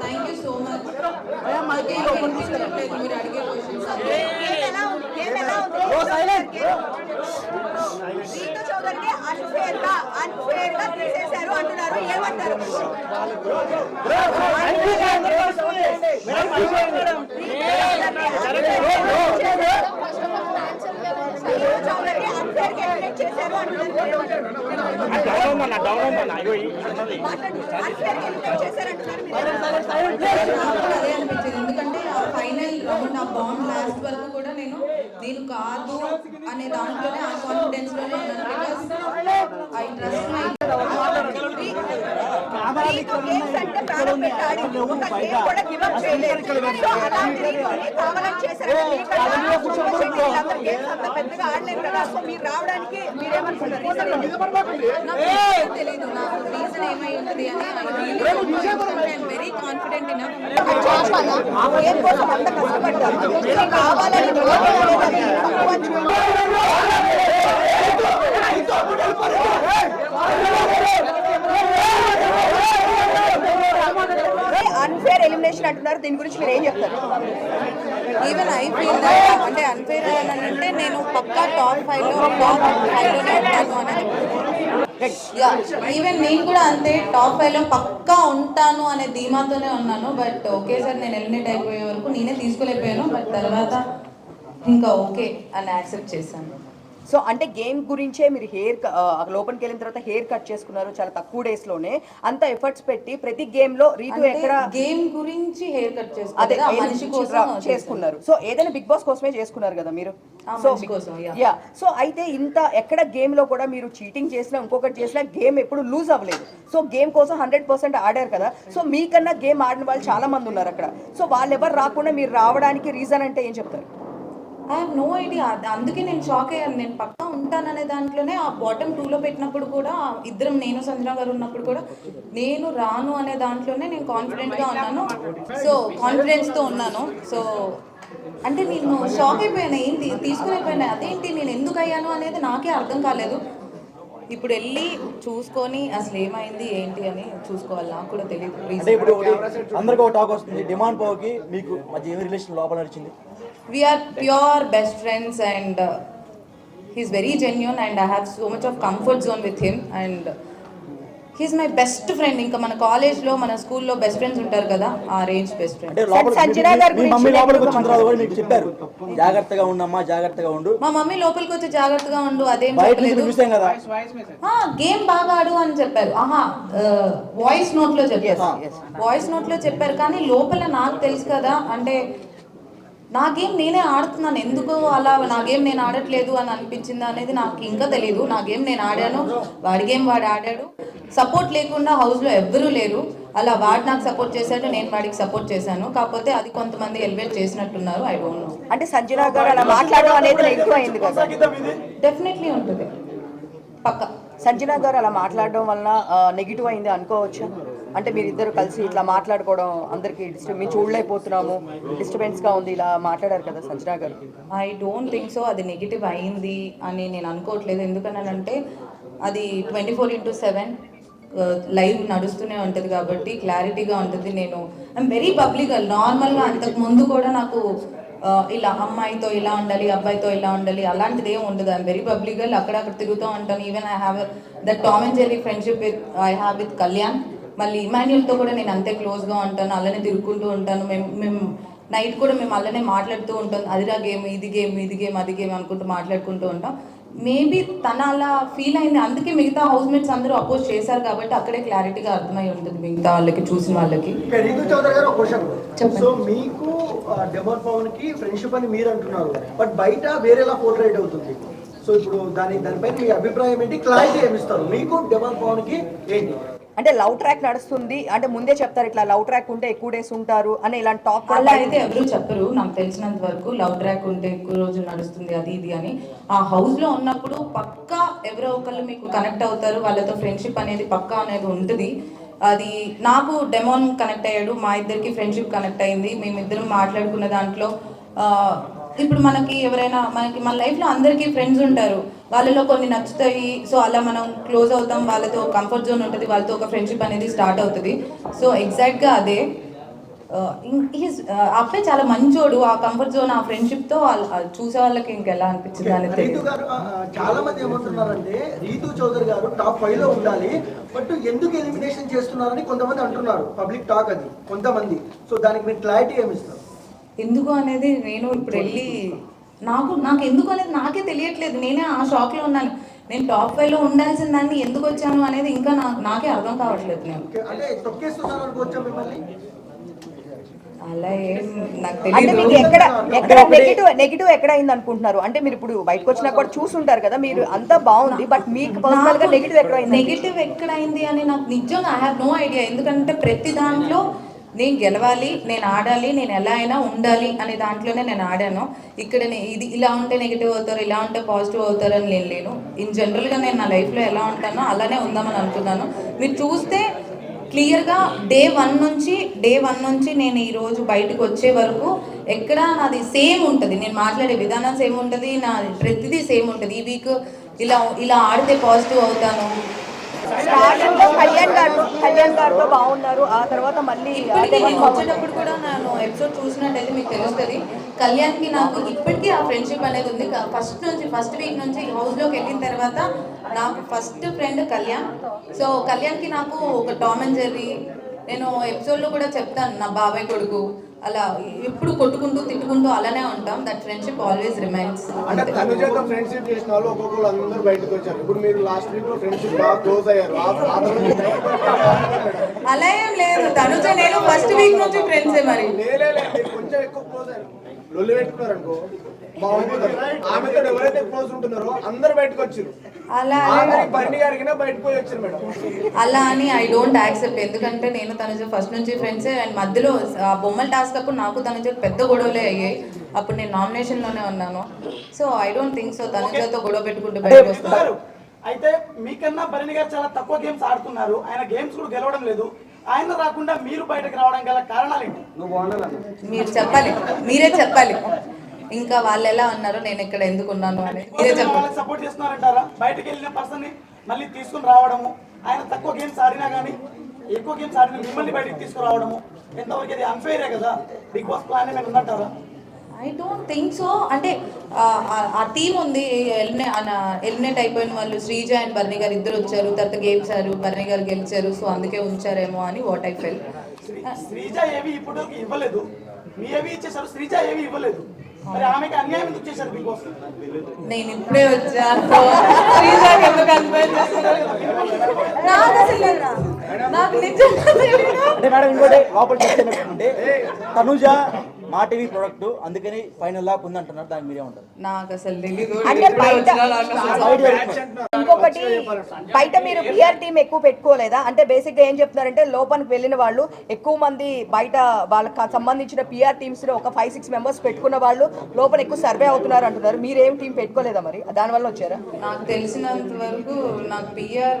Thank you so much మీరు అడిగే రీతు చౌదరికి అన్ఫేర్గా అన్ఫేర్గా తీసేశారు అంటున్నారు ఏమంటారు రీతు చౌదరికి నాకు అదే అనిపించింది. ఎందుకంటే ఫైనల్ రౌండ్ ఆ బాండ్ లాస్ట్ వరకు కూడా నేను నేను కాదు అనే దాంట్లోనే ఆ కాన్ఫిడెన్స్లోనే ఉన్నాను. ఐ ట్రస్ట్ మై రావడానికి రీజన్ నాకు రీజన్ ఏమై ఉంటుంది అని వెరీ కాన్ఫిడెంట్ ఇన్ కావాలని ఎలిమినేషన్ అంటున్నారు. దీని గురించి మీరు ఏం చెప్తారు ఈవెన్ ఐ ఫీల్ అంటే అన్ఫేర్ అని అంటే నేను పక్కా టాప్ ఫైవ్లో టాప్ ఫైవ్లోనే ఉంటాను అని ఈవెన్ నేను కూడా అంతే టాప్ ఫైవ్లో పక్కా ఉంటాను అనే ధీమాతోనే ఉన్నాను. బట్ ఒకేసారి నేను ఎలిమినేట్ అయిపోయే వరకు నేనే తీసుకోలేకపోయాను. బట్ తర్వాత ఇంకా ఓకే అని యాక్సెప్ట్ చేశాను. సో అంటే గేమ్ గురించే మీరు హెయిర్ లోపలికి వెళ్ళిన తర్వాత హెయిర్ కట్ చేసుకున్నారు చాలా తక్కువ డేస్లోనే అంత ఎఫర్ట్స్ పెట్టి ప్రతి గేమ్లో రీతు ఎక్కడ గేమ్ గురించి హెయిర్ కట్ అదే చేసుకున్నారు. సో ఏదైనా బిగ్ బాస్ కోసమే చేసుకున్నారు కదా మీరు? సో. యా. సో అయితే ఇంత ఎక్కడ గేమ్లో కూడా మీరు చీటింగ్ చేసినా ఇంకొకటి చేసినా గేమ్ ఎప్పుడు లూజ్ అవ్వలేదు. సో గేమ్ కోసం హండ్రెడ్ పర్సెంట్ ఆడారు కదా. సో మీకన్నా గేమ్ ఆడిన వాళ్ళు చాలా మంది ఉన్నారు అక్కడ. సో వాళ్ళు ఎవరు రాకుండా మీరు రావడానికి రీజన్ అంటే ఏం చెప్తారు? ఐ హావ్ నో ఐడియా అందుకే నేను షాక్ అయ్యాను. నేను పక్కా ఉంటాననే దాంట్లోనే ఆ బాటమ్ టూలో పెట్టినప్పుడు కూడా ఇద్దరం నేను సంజన గారు ఉన్నప్పుడు కూడా నేను రాను అనే దాంట్లోనే నేను కాన్ఫిడెంట్గా ఉన్నాను. సో కాన్ఫిడెన్స్తో ఉన్నాను. సో అంటే నేను షాక్ అయిపోయాను. ఏంటి తీసుకుని అయిపోయాను అదేంటి? నేను ఎందుకు అయ్యాను అనేది నాకే అర్థం కాలేదు. ఇప్పుడు వెళ్ళి చూసుకొని అసలు ఏమైంది? ఏంటి అని చూసుకోవాలి. నాకు కూడా తెలియదు. ఇప్పుడు అందరికీ ఒక టాక్ వస్తుంది. డిమాండ్ పోకి మీకు మధ్య ఏమి రిలేషన్ లోపల నడిచింది? We are pure best friends and uh, he's very genuine and i have so much of comfort zone with him and he's my best friend. ఇంకా మన కాలేజ్లో మన స్కూల్లో బెస్ట్ ఫ్రెండ్స్ ఉంటారు కదా ఆ రేంజ్ బెస్ట్ ఫ్రెండ్ సంజన గారి మీ గురించి చెప్పారు. జాగ్రత్తగా ఉండమ్మా జాగ్రత్తగా ఉండు. మా మమ్మీ లోపలికి వచ్చి జాగ్రత్తగా ఉండు అదేం చెప్పలేదు. గేమ్ బాగా ఆడు అని చెప్పారు. ఆహా వాయిస్ నోట్లో చెప్పారు. వాయిస్ నోట్లో చెప్పారు కానీ లోపల నాకు తెలుసు కదా అంటే నా గేమ్ నేనే ఆడుతున్నాను. ఎందుకు అలా? నా గేమ్ నేను ఆడట్లేదు అని అనిపించింది అనేది నాకు ఇంకా తెలియదు నా గేమ్ నేను ఆడాను. వాడి గేమ్ వాడు ఆడాడు. సపోర్ట్ లేకుండా హౌస్లో ఎవ్వరూ లేరు. అలా వాడు నాకు సపోర్ట్ చేశాడు నేను వాడికి సపోర్ట్ చేశాను. కాకపోతే అది కొంతమంది ఎలివేట్ చేసినట్టున్నారు. I don't know. అంటే సంజన గారు అలా మాట్లాడడం అనేది ఎక్కువ అయింది కదా. డెఫినెట్లీ ఉంటుంది. పక్క. సంజన గారు అలా మాట్లాడడం వలన నెగిటివ్ అయింది అనుకోవచ్చా? అంటే మీరు ఇద్దరు కలిసి ఇట్లా మాట్లాడుకోవడం అందరికి డిస్టర్బ్ మేము చూడలేకపోతున్నాము. డిస్టర్బెన్స్గా ఉంది ఇలా మాట్లాడారు కదా సంజన గారు. ఐ డోంట్ థింక్ సో అది నెగిటివ్ అయింది అని నేను అనుకోవట్లేదు. ఎందుకనంటే అది twenty four into seven live నడుస్తూనే ఉంటుంది కాబట్టి క్లారిటీగా ఉంటుంది. నేను ఐమ్ వెరీ పబ్లిక్ నార్మల్గా అంతకు ముందు కూడా నాకు uh, ఇలా అమ్మాయితో ఇలా ఉండాలి అబ్బాయితో ఇలా ఉండాలి అలాంటిది ఏం ఉండదు. ఐమ్ వెరీ పబ్లిక్ అక్కడ తిరుగుతూ ఉంటాను. Even I have that Tom and Jerry friendship with I have with Kalyan మళ్ళీ ఇమాన్యుల్తో కూడా నేను అంతే క్లోజ్గా ఉంటాను అలానే తిరుగుకుంటూ ఉంటాను. మేము మేము నైట్ కూడా మేము అలానే మాట్లాడుతూ ఉంటాం. అదిరా గేమ్ ఇది గేమ్ ఇది గేమ్ అది గేమ్ అనుకుంటూ మాట్లాడుకుంటూ ఉంటాం. మేబీ తన అలా ఫీల్ అయింది. అందుకే మిగతా హౌస్ మేట్స్ అందరూ అపోజ్ చేశారు కాబట్టి అక్కడే క్లారిటీగా అర్థమై ఉంటుంది మిగతా వాళ్ళకి చూసిన వాళ్ళకి. సో మీకు డెమోన్ పవన్కి ఫ్రెండ్షిప్ అని మీరు అంటున్నారు. బట్ బయట వేరేలా పోర్ట్రేట్ అవుతుంది. సో ఇప్పుడు దాని దానిపైన మీ అభిప్రాయం ఏంటి? క్లారిటీ ఏమిస్తారు? మీకు డెమోన్ పవన్కి ఏంటి? అంటే లవ్ ట్రాక్ నడుస్తుంది. అంటే ముందే చెప్తారు ఇట్లా లవ్ ట్రాక్ ఉంటే ఎక్కువ డేస్ ఉంటారు అని ఇలాంటి టాక్ అలా అయితే ఎవరు చెప్పరు. నాకు తెలిసినంత వరకు లవ్ ట్రాక్ ఉంటే ఎక్కువ రోజులు నడుస్తుంది అది ఇది అని. ఆ హౌస్లో ఉన్నప్పుడు పక్కా ఎవరో ఒకళ్ళు మీకు కనెక్ట్ అవుతారు. వాళ్ళతో ఫ్రెండ్షిప్ అనేది పక్కా అనేది ఉంటుంది. అది నాకు డెమోన్ కనెక్ట్ అయ్యాడు. మా ఇద్దరికి ఫ్రెండ్షిప్ కనెక్ట్ అయింది. మేమిద్దరం మాట్లాడుకున్న దాంట్లో ఇప్పుడు మనకి ఎవరైనా మనకి మన లైఫ్లో అందరికీ ఫ్రెండ్స్ ఉంటారు. వాళ్ళలో కొన్ని నచ్చుతాయి. సో అలా మనం క్లోజ్ అవుతాం. వాళ్ళతో కంఫర్ట్ జోన్ ఉంటుంది. వాళ్ళతో ఒక ఫ్రెండ్షిప్ అనేది స్టార్ట్ అవుతుంది. సో ఎగ్జాక్ట్గా అదే. ఈజ్ అబ్బాయి చాలా మంచోడు. ఆ కంఫర్ట్ జోన్ ఆ ఫ్రెండ్షిప్తో చూసే వాళ్ళకి ఇంకెలా అనిపించింది రీతు గారు చాలా మంది ఏమంటున్నారంటే రీతు చౌదరి గారు టాప్ ఫైవ్లో ఉండాలి. బట్ ఎందుకు ఎలిమినేషన్ చేస్తున్నారని కొంతమంది అంటున్నారు. పబ్లిక్ టాక్ అది. కొంతమంది. సో దానికి మీరు క్లారిటీ ఏమిస్తారు ఎందుకు అనేది నేను ఇప్పుడు వెళ్ళి నాకు నాకు ఎందుకు అనేది నాకే తెలియట్లేదు. నేనే ఆ షాక్లో ఉన్నాను. నేను టాప్ ఫైవ్లో ఉండాల్సిన దాన్ని ఎందుకు వచ్చాను అనేది ఇంకా నాకే అర్థం కావట్లేదు నేను. అలా ఏం నాకు అంటే మీకు ఎక్కడ ఎక్కడ నెగిటివ్ నెగిటివ్ ఎక్కడ అయింది అనుకుంటున్నారు? అంటే మీరు ఇప్పుడు బయటకు వచ్చినా కూడా చూసుంటారు కదా మీరు అంతా బాగుంది బట్ మీకు పర్సనల్గా నెగిటివ్ ఎక్కడ అయింది నెగిటివ్ ఎక్కడైంది అని నాకు నిజంగా ఐ హావ్ నో ఐడియా ఎందుకంటే ప్రతి దాంట్లో నేను గెలవాలి నేను ఆడాలి నేను ఎలా అయినా ఉండాలి అనే దాంట్లోనే నేను ఆడాను. ఇక్కడ ఇది ఇలా ఉంటే నెగిటివ్ అవుతారు ఇలా ఉంటే పాజిటివ్ అవుతారు అని నేను లేను. ఇన్ జనరల్గా నేను నా లైఫ్లో ఎలా ఉంటానో అలానే ఉందామని అనుకున్నాను. మీరు చూస్తే క్లియర్గా డే వన్ నుంచి డే వన్ నుంచి నేను ఈరోజు బయటకు వచ్చే వరకు ఎక్కడ నాది సేమ్ ఉంటుంది. నేను మాట్లాడే విధానం సేమ్ ఉంటుంది నా ప్రతిదీ సేమ్ ఉంటుంది. ఈ వీక్ ఇలా ఇలా ఆడితే పాజిటివ్ అవుతాను. స్టార్టింగ్లో కళ్యాణ్ గారు కళ్యాణ్ గారితో బాగున్నారు. ఆ తర్వాత మళ్ళీ వచ్చేటప్పుడు కూడా నేను ఎపిసోడ్ చూసినట్టయితే మీకు తెలుస్తుంది. కళ్యాణ్కి నాకు ఇప్పటికీ ఆ ఫ్రెండ్షిప్ అనేది ఉంది. ఫస్ట్ నుంచి ఫస్ట్ వీక్ నుంచి హౌస్లోకి వెళ్ళిన తర్వాత నాకు ఫస్ట్ ఫ్రెండ్ కళ్యాణ్. సో కళ్యాణ్కి నాకు ఒక టామ్ అండ్ జెర్రీ నేను ఎపిసోడ్లో కూడా చెప్తాను నా బాబాయ్ కొడుకు. అలా ఎప్పుడు కొట్టుకుంటూ తిట్టుకుంటూ అలానే ఉంటాం. దట్ ఫ్రెండ్షిప్ ఆల్వేస్ రిమైన్స్ అంటే తనుజతో ఫ్రెండ్షిప్ చేసిన వాళ్ళు ఒక్కొక్కరు అందరూ బయటకు వచ్చారు. ఇప్పుడు మీరు లాస్ట్ వీక్లో ఫ్రెండ్షిప్ బాగా క్లోజ్ అయ్యారు. అలా ఏం లేదు. తనుజ నేను ఫస్ట్ వీక్ నుంచి ఫ్రెండ్సే మరి. కొంచెం ఎక్కువ క్లోజ్ అయ్యారు లొల్లి పెట్టుకున్నారు అనుకో బాగుంటుంది. ఆమెతో ఎవరైతే క్లోజ్ ఉంటున్నారో అందరు బయటకు వచ్చారు అలా అలా అని ఐ డోంట్ యాక్సెప్ట్. ఎందుకంటే నేను తనుజ ఫస్ట్ నుంచి ఫ్రెండ్స్ అండ్ మధ్యలో ఆ బొమ్మల టాస్క్ అప్పుడు నాకు తనుజ పెద్ద గొడవలే అయ్యాయి. అప్పుడు నేను నామినేషన్లోనే ఉన్నాను. So I don't think so తనుజతో గొడవ పెట్టుకుంటూ బయటకు వస్తాను అయితే మీకన్నా భరణి గారు చాలా తక్కువ గేమ్స్ ఆడుతున్నారు. ఆయన గేమ్స్ కూడా గెలవడం లేదు. ఆయన రాకుండా మీరు బయటకు రావడం గల కారణాలు ఏంటి? మీరు చెప్పాలి. మీరే చెప్పాలి. ఇంకా వాళ్ళు ఎలా ఉన్నారు నేను ఇక్కడ ఎందుకు ఉన్నాను అనేది. మీరే వాళ్ళకి సపోర్ట్ చేస్తున్నారంటారా? బయటకు వెళ్ళిన పర్సన్ని మళ్ళీ తీసుకుని రావడము ఆయన తక్కువ గేమ్స్ ఆడినా కానీ ఎక్కువ గేమ్స్ ఆడిన మిమ్మల్ని బయటకు తీసుకురావడము ఎంతవరకు ఇది అన్ఫేరే కదా? బిగ్ బాస్ ప్లాన్ ఏమైనా ఉందంటారా? ఐ డోంట్ థింక్ సో అంటే ఆ, ఆ- ఆ టీం ఉంది ఎలిమినే ఎలిమినేట్ అయిపోయిన వాళ్ళు శ్రీజ అండ్ బర్ణి గారు ఇద్దరు వచ్చారు తర్వాత గెలిచారు బర్ణి గారు గెలిచారు సో అందుకే ఉంచారేమో అని what I felt Sri- Sreeja ఏవి ఇప్పుడు ఇవ్వలేదు. మీ ఏవి ఇచ్చేసారు శ్రీజ ఏవి ఇవ్వలేదు. నేను ఇప్పుడే అనిపోయి నాకు అసలు నాకు నిజంగా తెలియదు. అంటే మేడం ఇంకోటి లోపల చెప్తే తనుజ మా టీవీ ప్రొడక్ట్ అందుకని ఫైనల్ లాక్ ఉంది అంటున్నారు దానికి మీరే ఉంటారు. నాకు అసలు తెలీదు. అంటే బయట- ఇంకొకటి బయట మీరు పిఆర్ టీం ఎక్కువ పెట్టుకోలేదా? అంటే బేసిక్గా ఏం చెప్తున్నారంటే లోపలికి వెళ్ళిన వాళ్ళు ఎక్కువ మంది బయట వాళ్ళకి సంబంధించిన పిఆర్ టీమ్స్లో ఒక ఫైవ్ సిక్స్ మెంబర్స్ పెట్టుకున్న వాళ్ళు లోపల ఎక్కువ సర్వే అవుతున్నారు అంటున్నారు. మీరేం టీం పెట్టుకోలేదా మరి? దానివల్ల వచ్చారా? నాకు తెలిసినంత వరకు నాకు పిఆర్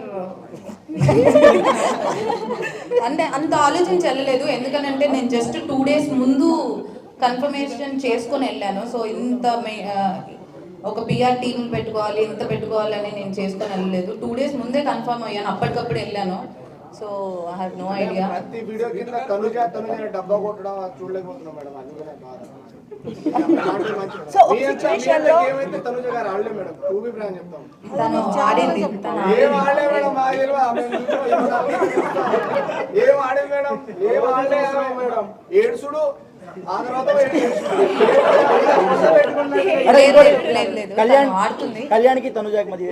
అంటే అంత ఆలోచించి వెళ్ళలేదు. ఎందుకనంటే నేను జస్ట్ టూ డేస్ ముందు కన్ఫర్మేషన్ చేసుకొని వెళ్ళాను. సో ఇంత ఒక పిఆర్ టీం పెట్టుకోవాలి ఎంత పెట్టుకోవాలి అని నేను చేసుకొని వెళ్ళలేదు. టూ డేస్ ముందే కన్ఫర్మ్ అయ్యాను. అప్పటికప్పుడు వెళ్ళాను. So I have no idea ప్రతి వీడియో కింద తనుజ తనుజ డబ్బా కొట్టడం అది చూడలేకపోతున్నాం మేడం. అందుకనే బాధ. So, ఒక situation లో- ఏమైతే తనుజ గారు ఆడలే మేడం. టూ బి బ్రాండ్ చెప్తాం. తను ఆడింది. తను ఏం ఆడలే మేడం? మా ఏం ఆడే మేడం? ఏం ఆడలే మేడం? ఏడుసుడు కళ్యాణ్ కళ్యాణ్కి తనుజాకి మధ్య.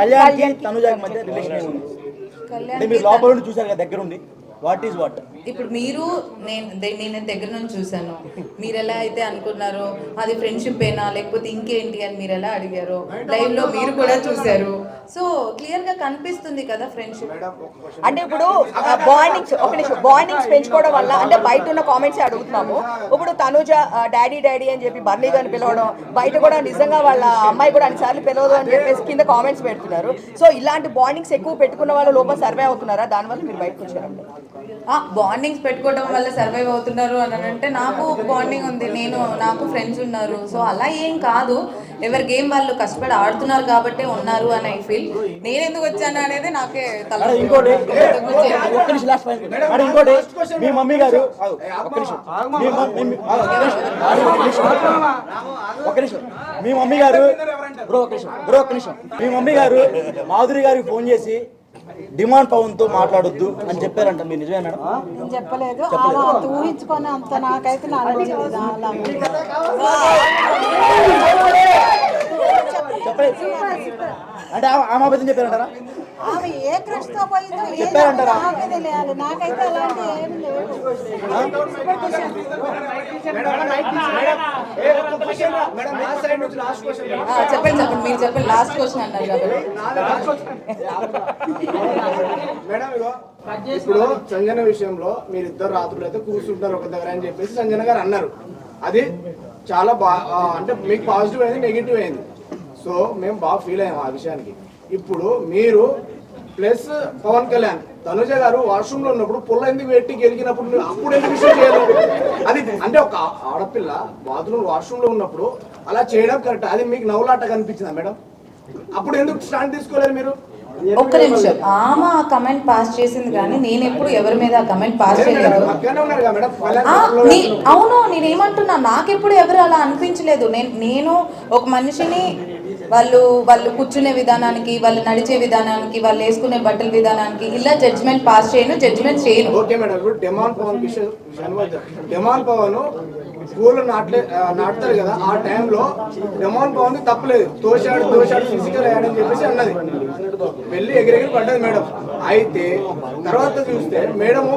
కళ్యాణ్కి తనుజాకి మధ్య రిలేషన్ ఏముంది? మీరు లోపల నుండి చూసారు కదా దగ్గరుండి. వాట్ ఈస్ వాట్ ఇప్పుడు మీరు నేను దే- నేను దగ్గర నుంచి చూశాను. మీరు ఎలా అయితే అనుకున్నారో అది ఫ్రెండ్షిప్ ఏనా లేకపోతే ఇంకేంటి అని మీరు ఎలా అడిగారో లైవ్లో మీరు కూడా చూశారు. సో క్లియర్గా కనిపిస్తుంది కదా ఫ్రెండ్షిప్ అంటే ఇప్పుడు బాండింగ్స్ ఒక నిమిషం బాండింగ్స్ పెంచుకోవడం వల్ల అంటే బయట ఉన్న కామెంట్స్ అడుగుతున్నాము. ఇప్పుడు తనుజ డాడీ డాడీ అని చెప్పి బర్నీ గారిని పిలవడం బయట కూడా నిజంగా వాళ్ళ అమ్మాయి కూడా అన్నిసార్లు పిలవదు అని చెప్పేసి కింద కామెంట్స్ పెడుతున్నారు. సో ఇలాంటి బాండింగ్స్ ఎక్కువ పెట్టుకున్న వాళ్ళు లోపల సర్వే అవుతున్నారా? దానివల్ల మీరు బయటకు వచ్చారండి. బాండింగ్స్ పెట్టుకోవడం వల్ల సర్వైవ్ అవుతున్నారు అని అంటే నాకు బాండింగ్ ఉంది నేను నాకు ఫ్రెండ్స్ ఉన్నారు. సో అలా ఏం కాదు. ఎవరి గేమ్ వాళ్ళు కష్టపడి ఆడుతున్నారు కాబట్టి ఉన్నారు అని ఐ ఫీల్. నేను ఎందుకు వచ్చాను అనేది నాకే తల ఇంకోటి. ఇంకోటి. మీ మమ్మీ గారు ఆగు, ఒక్క నిమిషం. మీ మమ్మీ గారు బ్రో ఒక్క నిమిషం. బ్రో ఒక్క నిమిషం. మీ మమ్మీ గారు మాధురి గారికి ఫోన్ చేసి డిమాండ్ పవన్తో మాట్లాడొద్దు అని చెప్పారంట మీరు. నిజమే మేడం? నేను చెప్పలేదు. అలా అంత ఊహించుకొని అంత నాకైతే నా అలా చెప్పలేదు. అంటే ఆమె అబద్ధం చెప్పారంటారా? ఆమె ఏ క్రష్తో పోయిందో తెలియాలి నాకైతే అలాంటి ఏమి చెప్పండి చెప్పండి. మీరు చెప్పండి. లాస్ట్ క్వశ్చన్ అన్నారు మేడం ఇప్పుడు సంజన విషయంలో మీరు ఇద్దరు రాత్రులు అయితే కూర్చుంటారు ఒక దగ్గర అని చెప్పేసి సంజన గారు అన్నారు. అది చాలా బా అంటే మీకు పాజిటివ్ అయింది నెగిటివ్ అయింది. సో మేము బాగా ఫీల్ అయ్యాం ఆ విషయానికి. ఇప్పుడు మీరు ప్లస్ పవన్ కళ్యాణ్ తనుజ గారు వాష్రూమ్లో ఉన్నప్పుడు పుల్ల ఎందుకు పెట్టి గెలిగినప్పుడు అప్పుడు ఎందుకు విషయం చేయలేదు అది అంటే ఒక ఆడపిల్ల బాత్రూమ్ వాష్రూమ్లో ఉన్నప్పుడు అలా చేయడం కరెక్ట్ అది మీకు నవ్వులాట కనిపించిందా మేడం? అప్పుడు ఎందుకు స్టాండ్ తీసుకోలేదు మీరు? ఒక్క నిమిషం. ఆమె ఆ కమెంట్ పాస్ చేసింది కానీ నేను ఎప్పుడు ఎవరి మీద కమెంట్ పాస్ చేయలేదు. అవును నేనేమంటున్నా నాకెప్పుడు ఎవరు అలా అనిపించలేదు. నేను నేను ఒక మనిషిని వాళ్ళు వాళ్ళు కూర్చునే విధానానికి వాళ్ళు నడిచే విధానానికి వాళ్ళు వేసుకునే బట్టల విధానానికి ఇలా జడ్జ్మెంట్ పాస్ చేయను జడ్జ్మెంట్ చేయను. ఓకే మేడం ఇప్పుడు డెమాన్ పవన్ విషయం డెమాన్ పవన్ స్కూల్ నాటలే నాటుతారు కదా ఆ టైంలో డెమాన్ పవన్ తప్పలేదు. తోశాడు తోశాడు ఫిజికల్ అయ్యాడని చెప్పేసి అన్నది. వెళ్ళి ఎగిరెగిరి పడ్డది మేడం. అయితే తర్వాత చూస్తే మేడము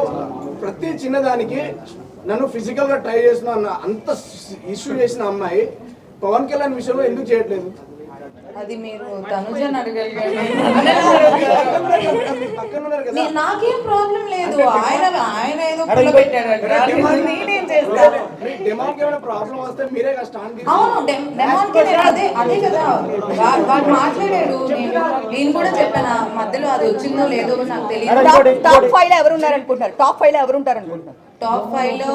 ప్రతి చిన్నదానికి నన్ను ఫిజికల్గా ట్రై చేసిన అన్న అంత ఇష్యూ చేసిన అమ్మాయి పవన్ కళ్యాణ్ విషయంలో ఎందుకు చేయట్లేదు? అది మీరు తనుజని అడగలిగారు పక్కన ఉన్నారు కదా నే- నాకేం ప్రాబ్లం లేదు ఆయన ఆయన ఏదో అవును డెమ్- డెమాన్కి అదే అదే కదా వాడు మాట్లాడాడు నేను నేను కూడా చెప్పాను మధ్యలో అది వచ్చిందో లేదో నాకు తెలియదు టాప్ ఫైవ్లో ఎవరు ఉన్నారనుకుంటున్నారు టాప్ ఫైవ్లో ఎవరు ఉంటారు అనుకుంటున్నారు టాప్ ఫైవ్లో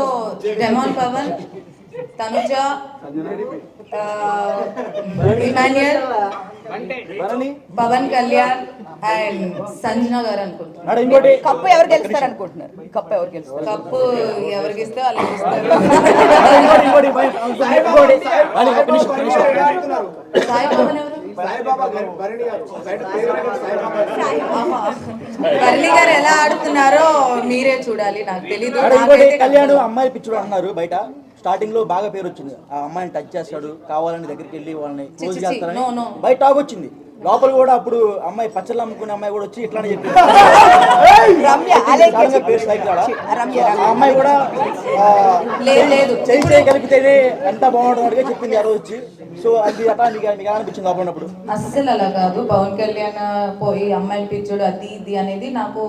demon Pavan Tanuja Emmanuel Bharani Pavan Kalyan and Sanjana garu ఇంకోటి. కప్పు ఎవరు గెలుస్తారు అనుకుంటున్నారు? కప్పు ఎవరు గెలుస్తారు? కప్పు ఎవరికి ఇస్తే సాయిబాబా గారు బర్లీ ఎలా ఆడుతున్నారో మీరే చూడాలి నాకు కళ్యాణ్ అమ్మాయి పిచ్చుడు అన్నారు బయట. స్టార్టింగ్లో బాగా పేరు వచ్చింది. ఆ అమ్మాయిని టచ్ చేస్తాడు కావాలని దగ్గరికి వెళ్ళి వాళ్ళని క్లోజ్. చేస్తారని. బయట టాక్ వచ్చింది. లోపల కూడా అప్పుడు అమ్మాయి పచ్చళ్ళు అమ్ముకునే అమ్మాయి కూడా వచ్చి ఇట్లానే చెప్పింది. అమ్మాయి కూడా చేయి చేయగలిగితేనే ఎంత బాగుంటుంది చెప్పింది ఆ రోజు వచ్చి. సో అది అట్లా మీకు మీకు ఎలా అనిపించింది ఉన్నప్పుడు? అస్సలు అలా కాదు. పవన్ కళ్యాణ్ పోయి అమ్మాయిలు పిచ్చుడు అది ఇది అనేది నాకు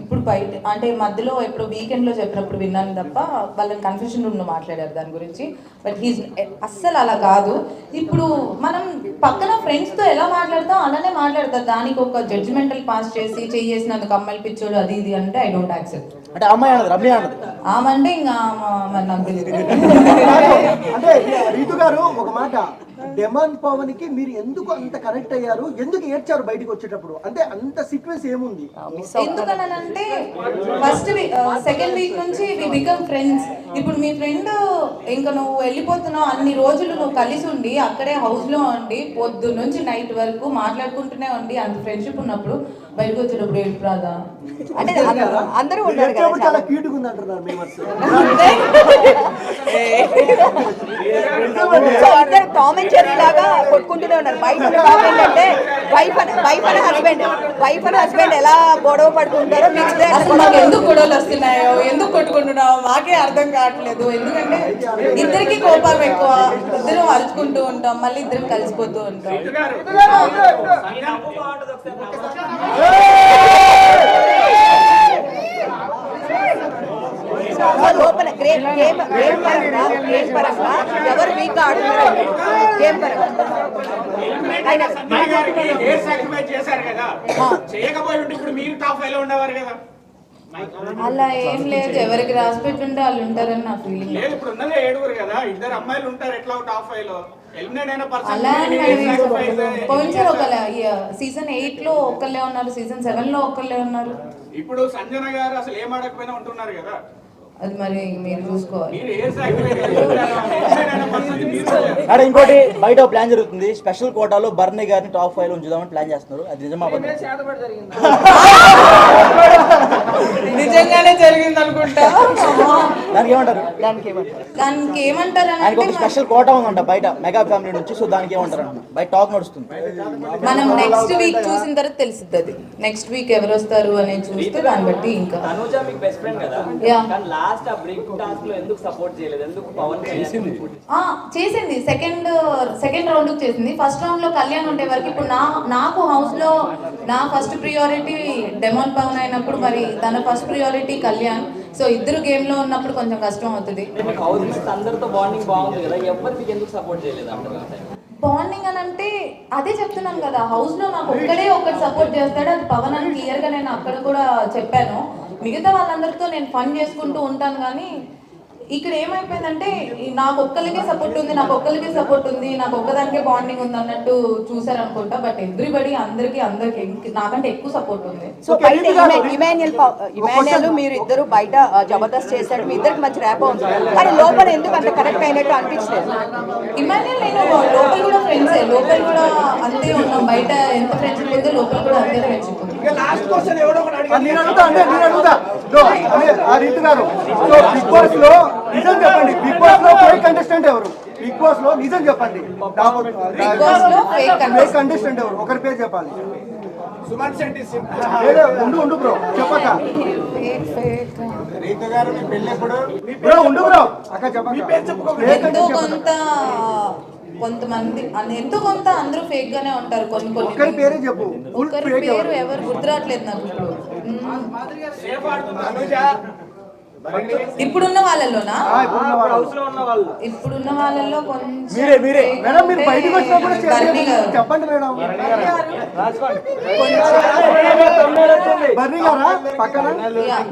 ఇప్పుడు బయట అంటే మధ్యలో ఇప్పుడు వీకెండ్లో చెప్పినప్పుడు విన్నాను తప్ప వాళ్ళని కన్ఫ్యూషన్ రూమ్లో మాట్లాడారు దాని గురించి. బట్ హీస్ అస్సలు అలా కాదు. ఇప్పుడు మనం పక్కన ఫ్రెండ్స్తో ఎలా మాట్లాడతాం? అలానే మాట్లాడతారు. దానికి ఒక జడ్జిమెంటల్ పాస్ చేసి చేసినందుకు అమ్మాయిలు పిచ్చోడు అది ఇది అంటే ఐ డోంట్ యాక్సెప్ట్ అంటే అమ్మాయి అన్నది రమ్య అన్నది ఇంకా ఆమె నాకు తెలియదు అంటే రీతు గారు ఒక మాట డెమాన్ పవన్కి మీరు ఎందుకు అంత కనెక్ట్ అయ్యారు? ఎందుకు ఏడ్చారు బయటికి వచ్చేటప్పుడు? అంటే అంత సీక్వెన్స్ ఏముంది? ఎందుకనంటే ఫస్ట్ సెకండ్ వీక్ నుంచి వి బికమ్ ఫ్రెండ్స్ ఇప్పుడు మీ ఫ్రెండ్ ఇంకా నువ్వు వెళ్ళిపోతున్నావు అన్ని రోజులు నువ్వు కలిసి ఉండి అక్కడే హౌస్లో ఉండి పొద్దు నుంచి నైట్ వరకు మాట్లాడుకుంటూనే ఉండి అంత ఫ్రెండ్షిప్ ఉన్నప్పుడు బయటకు రాదా? అంటే అంద- అందరూ ఉన్నారు కదా చాలా క్యూట్ ఉంది అంటున్నారు మీ వర్స్ సో ఇద్దరు టామ్ అండ్ జెర్రీ లాగా కొట్టుకుంటూనే ఉన్నారు. బయట టామ్ ఏంటంటే wife wife and husband wife and husband ఎలా గొడవ పడుకుంటారో ఇద్దరు అసలు మాకు ఎందుకు గొడవలు వస్తున్నాయో? ఎందుకు కొట్టుకుంటున్నావో? మాకే అర్థం కావట్లేదు. ఎందుకంటే ఇద్దరికి కోపం ఎక్కువ. ఇద్దరం అరుచుకుంటూ ఉంటాం. మళ్ళీ ఇద్దరం కలిసిపోతూ ఉంటాం. లోపల గేమ్ గేమ్ గేమ్ పరంగా గేమ్ పరంగా ఎవరు వీక్ ఆడుతున్నారు గేమ్ పరంగా. చేశారు కదా చేయకపోయి ఉంటే ఇప్పుడు మీరు టాప్ ఫైవ్లో ఉండేవారు కదా అలా ఏం లేదు ఎవరికి రాసి పెట్టుంటే వాళ్ళు ఉంటారని నా ఫీలింగ్ లేదు ఇప్పుడు ఉన్నదే ఏడుగురు కదా ఇద్దరు అమ్మాయిలు ఉంటారు ఎట్లా టాప్ ఫైవ్లో? ఎలిమినేట్ అయిన అలా పోయినసారి ఒక సీజన్ ఎయిట్లో ఒకళ్ళే ఉన్నారు సీజన్ సెవెన్లో ఒకళ్ళే ఉన్నారు. ఇప్పుడు సంజన గారు అసలు ఏం ఆడకపోయినా ఉంటున్నారు కదా. అది మరి మీరు చూసుకోవాలి. మేడం ఇంకోటి బయట ప్లాన్ జరుగుతుంది. స్పెషల్ కోటాలో బర్నీ గారిని టాప్ ఫైవ్లో ఉంచుదామని ప్లాన్ చేస్తున్నారు. అది నిజమా? నిజంగానే జరిగింది అనుకుంటా. దానికి ఏమంటారు? దానికి ఏమంటారు దానికి ఏమంటారు అంటే స్పెషల్ కోటా ఉందంట బయట. మెగా ఫ్యామిలీ నుంచి సో దానికి ఏమంటారు అంట బయట టాక్ నడుస్తుంది. మనం నెక్స్ట్ వీక్ చూసిన తర్వాత తెలుస్తుంది అది. నెక్స్ట్ వీక్ ఎవరు వస్తారు అనేది చూస్తే దాన్ని బట్టి ఇంకా. తనుజ లాస్ట్ ఆ బ్రేక్ టాస్క్లో ఎందుకు సపోర్ట్ చేయలేదు? ఎందుకు పవన్ చేసింది. ఆ, చేసింది. సెకండ్ సెకండ్ రౌండ్ చేసింది. ఫస్ట్ రౌండ్లో కళ్యాణ్ ఉండే వరకు ఇప్పుడు నా నాకు హౌస్లో నా ఫస్ట్ ప్రియారిటీ డెమోన్ పవన్ అయినప్పుడు మరి తన ఫస్ట్ ప్రియారిటీ కళ్యాణ్. సో ఇద్దరు గేమ్లో ఉన్నప్పుడు కొంచెం కష్టం అవుతుంది. అందరితో బాండింగ్ బాగుంది కదా. ఎవరు మీకు ఎందుకు సపోర్ట్ చేయలేదు బాండింగ్ అని అంటే అదే చెప్తున్నాను కదా. హౌస్లో నాకు ఒక్కడే ఒకటి సపోర్ట్ చేస్తాడు. అది పవన్ అని క్లియర్గా నేను అక్కడ కూడా చెప్పాను. మిగతా వాళ్ళందరితో నేను ఫన్ చేసుకుంటూ ఉంటాను కానీ ఇక్కడ ఏమైపోయిందంటే నాకు ఒక్కరికే సపోర్ట్ ఉంది నాకు ఒక్కరికే సపోర్ట్ ఉంది నాకు ఒక్కదానికే బాండింగ్ ఉంది అన్నట్టు చూసారు అనుకుంటా బట్ ఎవ్రీబడి అందరికి అందరికి నాకంటే ఎక్కువ సపోర్ట్ ఉంది. సో బయట ఇమా- ఇమాన్యుయల్ పా- ఇమాన్యుయల్ మీరు ఇద్దరు బయట జబర్దస్త్ చేశాడు మీ ఇద్దరికి మంచి ర్యాప్ ఉంది. కానీ లోపల ఎందుకు అంత కరెక్ట్ అయినట్టు అనిపించలేదు? ఇమాన్యుల్ నేను లోపల కూడా ఫ్రెండ్సే లోపల కూడా అంతే ఉన్నాం బయట ఎంత ఫ్రెండ్షిప్ ఉందో లోపల కూడా అంతే ఫ్రెండ్షిప్ నేను అడుగుతా అంటే నేను అడుగుతా. ఇదో, అదే, ఆ రీతి గారు. సో బిగ్ బాస్లో నిజం చెప్పండి. బిగ్ బాస్లో ఫేక్ కంటెస్టెంట్ ఎవరు? బిగ్ బాస్లో నిజం చెప్పండి. కంటెస్టెంట్ ఎవరు? ఒకరి పేరు చెప్పాలి. సుమన్ శెట్టి ఉండు ఉండు బ్రో. చెప్పక. రీతు గారు మీ పెళ్ళి ఎప్పుడు? బ్రో ఉండు బ్రో. అక్క. కొంత కొంతమంది ఎంతో కొంత అందరూ ఫేక్ గానే ఉంటారు కొన్ని ఒక్కరి కొన్ని పేరే చెప్పు. ఫుల్ ఒకరి ఫేక్ పేరు ఎవరు? ఎవరు గుర్తురావట్లేదు నాకు ఇప్పుడు. ఇప్పుడున్న వాళ్ళలోనా? ఆ, ఇప్పుడున్న వాళ్ళలో. కొంచెం. చెప్పండి. మేడం.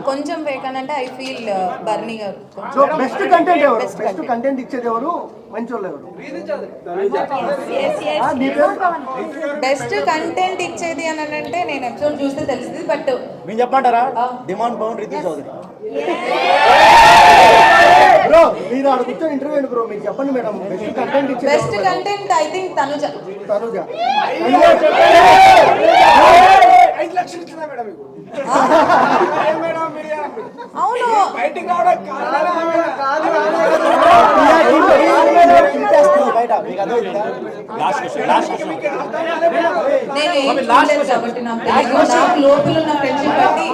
కొంచెం ఫేక్ అని అంటే I feel Bharani garu. So best content ఎవరు? బెస్ట్ కంటెంట్ ఇచ్చేది ఎవరు? బెస్ట్ కంటెంట్ ఇచ్చేది అని అంటే నేను ఎపిసోడ్ చూస్తే తెలుస్తుంది బట్ మేము చెప్పమంటారా? డిమాండ్ పవన్ రితు చౌదరి బ్రో మీరు ఆడ కూర్చొని ఇంటర్వ్యూ బ్రో మీరు చెప్పండి మేడం బెస్ట్ కంటెంట్ ఇచ్చేది best? Content I think Tanuja. Tanuja. ఐదు లక్షలు ఇచ్చిందా మేడం మీకు? అవును. బయటికి రావడం నేను చూడలేదు కాబట్టి నాకు తెలియదు నాకు లోపల ఉన్న ఫ్రెండ్షిప్ బట్టి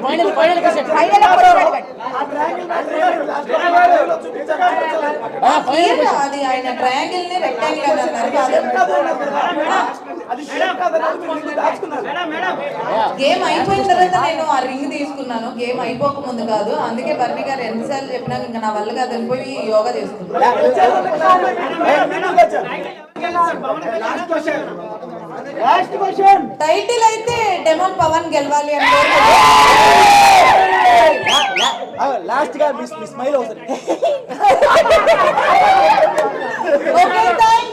ఫైనల్ ఫైనల్ ఫైనల్ అది ఆయన ట్రయాంగిల్ని రెక్టాంగిల్ గేమ్ అయిపోయిన తర్వాత నేను ఆ రింగ్ తీసుకున్నాను గేమ్ అయిపోక ముందు కాదు అందుకే బర్ణి గారు ఎన్నిసార్లు చెప్పినా ఇంకా నా వల్ల కాదు వెళ్ళిపోయి యోగా చేసుకున్నాను టైటిల్ అయితే డెమోన్ పవన్ గెలవాలి అని లాస్ట్గా మీ మీ స్మైల్ అవుతుంది okay thank